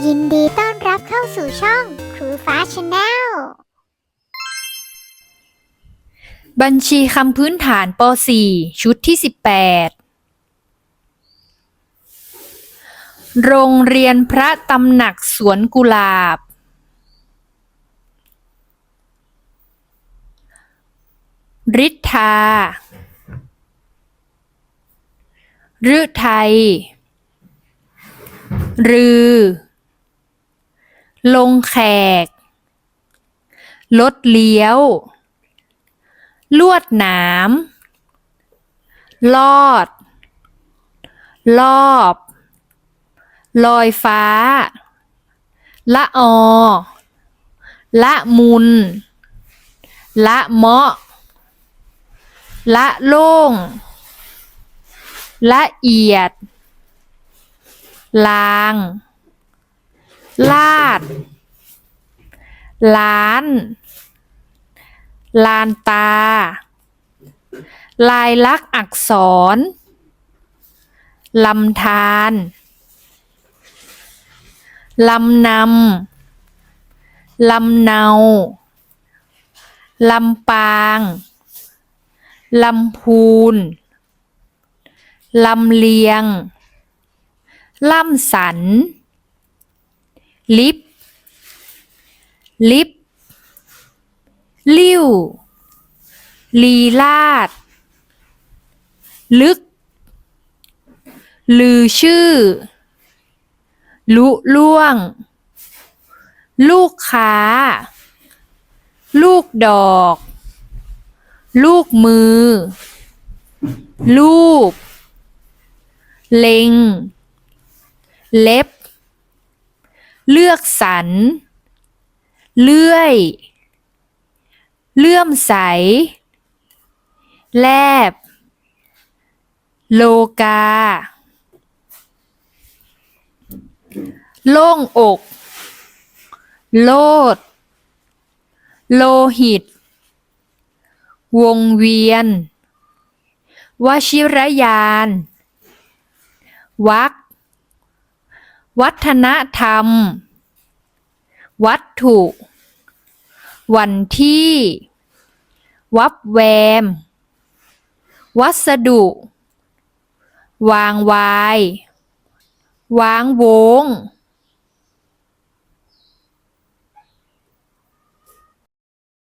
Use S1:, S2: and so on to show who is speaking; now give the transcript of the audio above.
S1: ยินดีต้อนรับเข้าสู่ช่องครูฟ้าชาแนล
S2: บัญชีคำพื้นฐานป .4 ชุดที่ 18 โรงเรียนพระตำหนักสวนกุหลาบฤทธาฤทัยรือ ลงแขกลดเลี้ยว ลวดหนาม ลอด รอบ ลอยฟ้า ละออละมุน ละเมาะ ละโล่ง ละเอียด ลาง ลาด ล้าน ลานตา ลายลักษณ์อักษร ลำธารลำนำ ลำเนา ลำปาง ลำพูน ลำเลียง ล่ำสัน ลิบลิบลิ้ว ลีลาด ลึก ลือชื่อ ลุล่วง ลูกค้า ลูกดอก ลูกมือ ลูบเล็ง เล็บ เลือกสรร เลื่อย เลื่อมใส แลบ โลกา โล่งอก โลด โลหิต วงเวียน วชิรยาน วัก วัฒนธรรม วัตถุ วันที่ วับแวม วัสดุ วางวาย วางวง